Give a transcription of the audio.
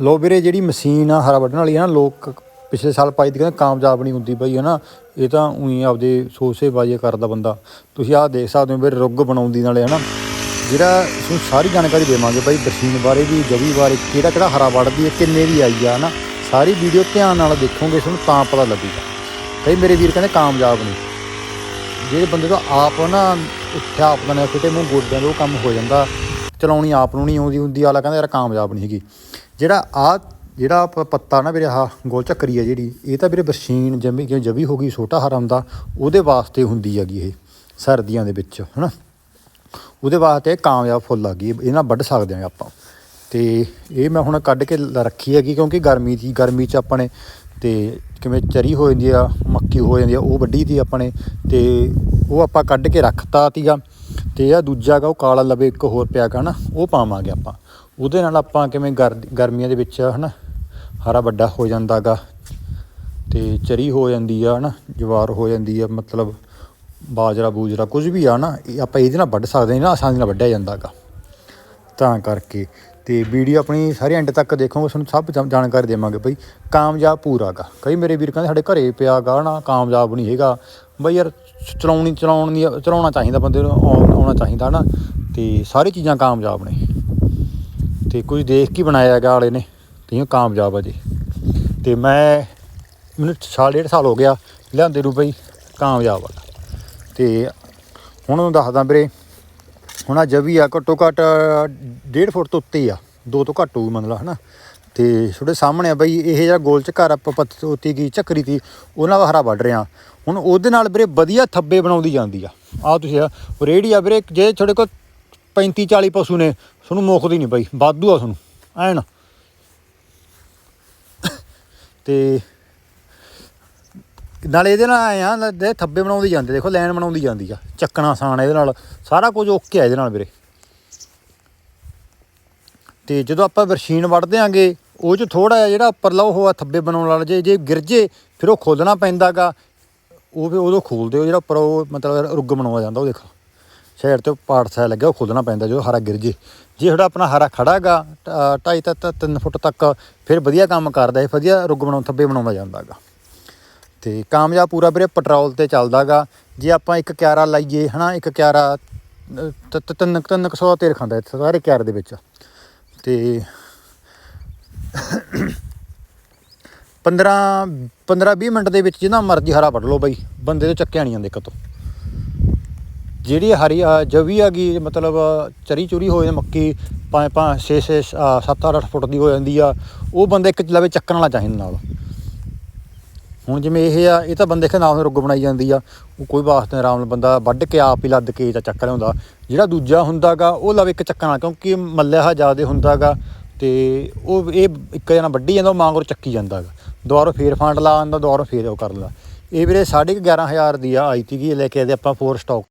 ਲੋ ਵੀਰੇ, ਜਿਹੜੀ ਮਸ਼ੀਨ ਆ ਹਰਾ ਵੱਢਣ ਵਾਲੀ ਆ ਨਾ, ਲੋਕ ਪਿਛਲੇ ਸਾਲ ਪਾਈ ਦੀ ਕਹਿੰਦੇ ਕਾਮਯਾਬ ਨਹੀਂ ਹੁੰਦੀ ਬਈ ਹਨਾ। ਇਹ ਤਾਂ ਉਹੀ ਆਪਦੇ ਸੋਚੇ ਬਾਜੇ ਕਰਦਾ ਬੰਦਾ। ਤੁਸੀਂ ਆਹ ਦੇਖ ਸਕਦੇ ਹੋ ਵੀਰੇ, ਰੁੱਗ ਬਣਾਉਂਦੀ ਨਾਲੇ, ਹਨਾ। ਜਿਹੜਾ ਤੁਹਾਨੂੰ ਸਾਰੀ ਜਾਣਕਾਰੀ ਦੇਵਾਂਗੇ ਬਾਈ ਮਸ਼ੀਨ ਬਾਰੇ ਵੀ, ਜਵੀ ਬਾਰੇ, ਕਿਹੜਾ ਕਿਹੜਾ ਹਰਾ ਵੱਢਦੀ ਹੈ, ਕਿੰਨੇ ਦੀ ਆਈ ਆ, ਹਨਾ। ਸਾਰੀ ਵੀਡੀਓ ਧਿਆਨ ਨਾਲ ਦੇਖੋਗੇ, ਤੁਹਾਨੂੰ ਤਾਂ ਪਤਾ ਲੱਗੂਗਾ। ਕਈ ਮੇਰੇ ਵੀਰ ਕਹਿੰਦੇ ਕਾਮਯਾਬ ਨਹੀਂ। ਜਿਹੜੇ ਬੰਦੇ ਤੋਂ ਆਪ ਨਾ ਉੱਠਿਆ ਆਪਦਾ ਨਾ ਕਿਤੇ ਮੂੰਹ, ਗੋਡਿਆਂ ਦੇ ਉਹ ਕੰਮ ਹੋ ਜਾਂਦਾ। ਚਲਾਉਣੀ ਆਪ ਨੂੰ ਨਹੀਂ ਆਉਂਦੀ ਹੁੰਦੀ ਆਲਾ ਕਹਿੰਦਾ, ਯਾਰ ਕਾਮਯਾਬ ਨਹੀਂ ਹੈਗੀ। ਜਿਹੜਾ ਆ ਜਿਹੜਾ ਪ- ਪੱਤਾ ਨਾ ਵੀਰੇ, ਆਹ ਗੋਲ ਚੱਕਰੀ ਹੈ ਜਿਹੜੀ, ਇਹ ਤਾਂ ਵੀਰੇ ਬਰਸ਼ੀਨ ਜਮੀ ਕਿਉਂ ਜਵੀ ਹੋ ਗਈ, ਛੋਟਾ ਹਰਾ ਹੁੰਦਾ ਉਹਦੇ ਵਾਸਤੇ ਹੁੰਦੀ ਹੈਗੀ ਇਹ, ਸਰਦੀਆਂ ਦੇ ਵਿੱਚ, ਹਨਾ? ਉਹਦੇ ਵਾਸਤੇ ਇਹ ਕਾਮਯਾਬ ਫੁੱਲ ਆ ਗਈ, ਇਹ ਨਾਲ ਵੱਢ ਸਕਦੇ ਹਾਂ ਆਪਾਂ। ਤੇ ਇਹ ਮੈਂ ਹੁਣ ਕੱਢ ਕੇ ਰੱਖੀ ਹੈਗੀ, ਕਿਉਂਕਿ ਗਰਮੀ ਦੀ, ਗਰਮੀ 'ਚ ਆਪਣੇ ਨੇ ਤੇ ਕਿਵੇਂ ਚਰੀ ਹੋ ਜਾਂਦੀ ਆ, ਮੱਕੀ ਹੋ ਜਾਂਦੀ ਆ, ਉਹ ਵੱਢੀ ਤੀ ਆਪਣੇ ਨੇ ਤੇ ਉਹ ਆਪਾਂ ਕੱਢ ਕੇ ਰੱਖਤਾ ਤੀਗਾ ਤੇ ਆ ਦੂਜਾ ਗਾ ਉਹ ਕਾਲਾ ਲਵੇ, ਇੱਕ ਹੋਰ ਪਿਆ ਗਾ ਨਾ ਉਹ ਪਾਵਾਂਗੇ ਆਪਾਂ। ਉਹਦੇ ਨਾਲ ਆਪਾਂ ਕਿਵੇਂ ਗਰ- ਗਰਮੀਆਂ ਦੇ ਵਿੱਚ ਹਨਾ, ਹਰਾ ਵੱਡਾ ਹੋ ਜਾਂਦਾਗਾ ਤੇ ਚਰੀ ਹੋ ਜਾਂਦੀ ਆ ਹਨਾ, ਜਵਾਰ ਹੋ ਜਾਂਦੀ ਆ, ਮਤਲਬ ਬਾਜਰਾ, ਬੂਜਰਾ ਕੁਝ ਵੀ ਆ ਨਾ ਇਹ ਆਪਾਂ ਇਹਦੇ ਨਾਲ ਵੱਢ ਸਕਦੇ ਨਾ ਆਸਾਨੀ ਨਾਲ ਵੱਢਿਆ ਜਾਂਦਾਗਾ ਤਾਂ ਕਰਕੇ ਤੇ ਵੀਡੀਓ ਆਪਣੀ ਸਾਰੇ ਐਂਡ ਤੱਕ ਦੇਖੋਗੇ, ਤੁਹਾਨੂੰ ਸਭ ਜਾਣ- ਜਾਣਕਾਰੀ ਦੇਵਾਂਗੇ ਬਈ ਕਾਮਯਾਬ ਪੂਰਾਗਾ ਕਈ ਮੇਰੇ ਵੀਰ ਕਹਿੰਦੇ ਸਾਡੇ ਘਰੇ ਪਿਆ ਗਾ ਨਾ ਕਾਮਯਾਬ ਨਹੀਂ ਹੈਗਾ। ਬਈ ਯਾਰ ਚਲਾਉਣੀ, ਚਲਾਉਣ ਦੀ, ਚਲਾਉਣਾ ਚਾਹੀਦਾ ਬੰਦੇ ਨੂੰ, ਆਉਣ- ਆਉਣਾ ਚਾਹੀਦਾ ਨਾ ਤੇ ਸਾਰੀ ਚੀਜ਼ਾਂ ਕਾਮਯਾਬ ਨੇ। ਤੇ ਕੁਝ ਦੇਖ ਕੇ ਬਣਾਇਆ ਹੈਗਾ ਵਾਲੇ ਨੇ। ਤੇ ਇਹ ਕਾਮਯਾਬ ਆ ਜੀ। ਤੇ ਮੈਂ ਮੈਨੂੰ ਸਾਲ, ਡੇਢ ਸਾਲ ਹੋ ਗਿਆ ਲਿਆਂਦੇ ਨੂੰ ਬਈ, ਕਾਮਯਾਬ ਆ। ਤੇ ਹੁਣ ਉਹਨੂੰ ਦੱਸਦਾ ਵੀਰੇ, ਹੁਣ ਆ ਜਵੀ ਆ, ਘੱਟੋ ਘੱਟ 1.5 ਫੁੱਟ ਤੋਂ ਉੱਤੇ ਆ। ਦੋ ਤੋਂ ਘੱਟ ਹੋਊ ਮਤਲਬ ਹਨਾ। ਤੇ ਛੋਟੇ ਸਾਹਮਣੇ ਆ ਬਈ, ਇਹ ਜਿਹੜਾ ਗੋਲ ਘਰ ਆਪਾਂ ਪੱਤ ਉੱਤੀ ਗਈ ਚੱਕਰੀ ਤੀ ਉਹਨਾਂ ਦਾ ਹਰਾ ਵੱਢ ਰਿਆ ਹੁਣ ਉਹਦੇ ਨਾਲ ਵੀਰੇ ਵਧੀਆ ਥੱਬੇ ਬਣਾਉਂਦੀ ਜਾਂਦੀ ਆ। ਆ ਤੁਸੀਂ ਆ ਉਹ ਰੇੜੀ ਆ ਵੀਰੇ, ਜੇ ਤੁਹਾਡੇ ਕੋਲ 35 40 ਪਸ਼ੂ ਨੇ, ਤੁਹਾਨੂੰ ਮੁੱਕਦੀ ਨਹੀਂ ਬਈ, ਵਾਧੂ ਆ ਤੁਹਾਨੂੰ, ਐਨ। ਤੇ ਨਾਲੇ ਇਹਦੇ ਨਾਲ ਆਏ ਆ ਦੇ ਥੱਬੇ ਬਣਾਉਂਦੀ ਜਾਂਦੇ ਦੇਖੋ ਲਾਈਨ ਬਣਾਉਂਦੀ ਜਾਂਦੀ ਆ, ਚੱਕਣਾ ਆਸਾਨ ਇਹਦੇ ਨਾਲ, ਸਾਰਾ ਕੁਝ ਓਕੇ ਆ ਇਹਦੇ ਨਾਲ ਵੀਰੇ। ਤੇ ਜਦੋਂ ਆਪਾਂ ਵਰਸ਼ੀਨ ਵੱਢ ਦਿਆਂਗੇ, ਉਹ ਚ ਥੋੜਾ ਜਿਹਾ ਜਿਹੜਾ ਉੱਪਰਲਾ ਉਹ ਆ, ਥੱਬੇ ਬਣਾਉਣ ਵਾਲਾ, ਜੇ ਜੇ ਗਿਰਜੇ ਫਿਰ ਉਹ ਖੋਲਣਾ ਪੈਂਦਾਗਾ, ਉਹ ਫਿਰ ਉਦੋਂ ਖੋਲਦੇ ਹੋ, ਜਿਹੜਾ ਉੱਪਰ ਉਹ ਮਤਲਬ ਰੁੱਗ ਬਣਾਉਆ ਜਾਂਦਾ, ਉਹ ਦੇਖੋ। ਸਾਈਡ ਤੇ ਪਾਰਟ ਸਾ ਲੱਗਿਆ ਉਹ ਖੋਲਣਾ ਪੈਂਦਾ ਜਦੋਂ ਹਰਾ ਗਿਰ ਜੇ। ਜੇ ਤੁਹਾਡਾ ਆਪਣਾ ਹਰਾ ਖੜਾਗਾ 2.5 ਤੱਕ 3 ਫੁੱਟ ਤੱਕ ਫਿਰ ਵਧੀਆ ਕੰਮ ਕਰਦਾ ਹੈ ਵਧੀਆ ਰੁੱਗ ਬਣਾਉਣ ਥੱਬੇ ਬਣਾਉਂਦਾ ਜਾਂਦਾਗਾ ਤੇ ਕਾਮਯਾਬ ਪੂਰਾ ਵੀਰੇ ਪੈਟਰੋਲ ਤੇ ਚੱਲਦਾਗਾ ਜੇ ਆਪਾਂ ਇੱਕ ਕਿਆਰਾ ਲਾਈਏ ਹਨਾ ਇੱਕ ਕਿਆਰਾ ਅਹ, ਤ- ਤਿੰਨ ਤਿੰਨ ਕੁ ਸੌ ਤੇਲ ਖਾਂਦਾ ਇੱਥੇ ਸਾਰੇ ਕਿਆਰੇ ਦੇ ਵਿੱਚ। ਤੇ 15 15 20 ਮਿੰਟ ਦੇ ਵਿੱਚ ਜਿੰਨਾ ਮਰਜ਼ੀ ਹਰਾ ਵੱਢ ਲਓ ਬਾਈ ਬੰਦੇ ਤੋਂ ਚੱਕਿਆ ਨਹੀਂ ਜਾਂਦੇ ਇੱਕ ਜਿਹੜੀ ਹਰੀ ਅਹ, ਜਵੀ ਹੈਗੀ ਮਤਲਬ ਚਰੀ ਚੁਰੀ ਹੋ ਜਾਂਦੀ ਮੱਕੀ ਪੰਜ ਪੰਜ 6 6 7 8 ਫੁੱਟ ਦੀ ਹੋ ਜਾਂਦੀ ਆ ਉਹ ਬੰਦਾ ਇੱਕ ਲਵੇ ਚੱਕਣ ਵਾਲਾ ਚਾਹੀਦਾ ਨਾਲ। ਹੁਣ ਜਿਵੇਂ ਇਹ ਆ ਇਹ ਤਾਂ ਬੰਦੇ ਕੇ ਨਾਲ ਰੁੱਗ ਬਣਾਈ ਜਾਂਦੀ ਆ ਉਹ ਕੋਈ ਵਾਸਤੇ ਆਰਾਮ ਨਾਲ ਬੰਦਾ ਵੱਢ ਕੇ ਆਪ ਹੀ ਲੱਦ ਕੇ ਤਾਂ ਚੱਕ ਲਿਆਉਂਦਾ। ਜਿਹੜਾ ਦੂਜਾ ਹੁੰਦਾਗਾ ਉਹ ਲਵੇ ਇੱਕ ਚੱਕਣਾ ਕਿਉਂਕਿ ਮੱਲਿਆ ਜ਼ਿਆਦਾ ਹੁੰਦਾਗਾ ਤੇ ਉਹ ਇਹ ਇੱਕ ਜਣਾ ਵੱਢੀ ਜਾਂਦਾ ਉਹ ਮਾਂਗਰ ਚੱਕੀ ਜਾਂਦਾਗਾ। ਦੁਬਾਰਾ ਫੇਰ ਫਾਂਡ ਲਾ ਆਂਦਾ ਦੁਬਾਰਾ ਫੇਰ ਉਹ ਕਰ ਲਾ। ਇਹ ਵੀਰੇ 11500 ਦੀ ਆ ਆਈ ਤੀ ਲੈ ਕੇ ਆਦੇ ਆਪਾਂ ਫੋਰ ਸਟਾਕ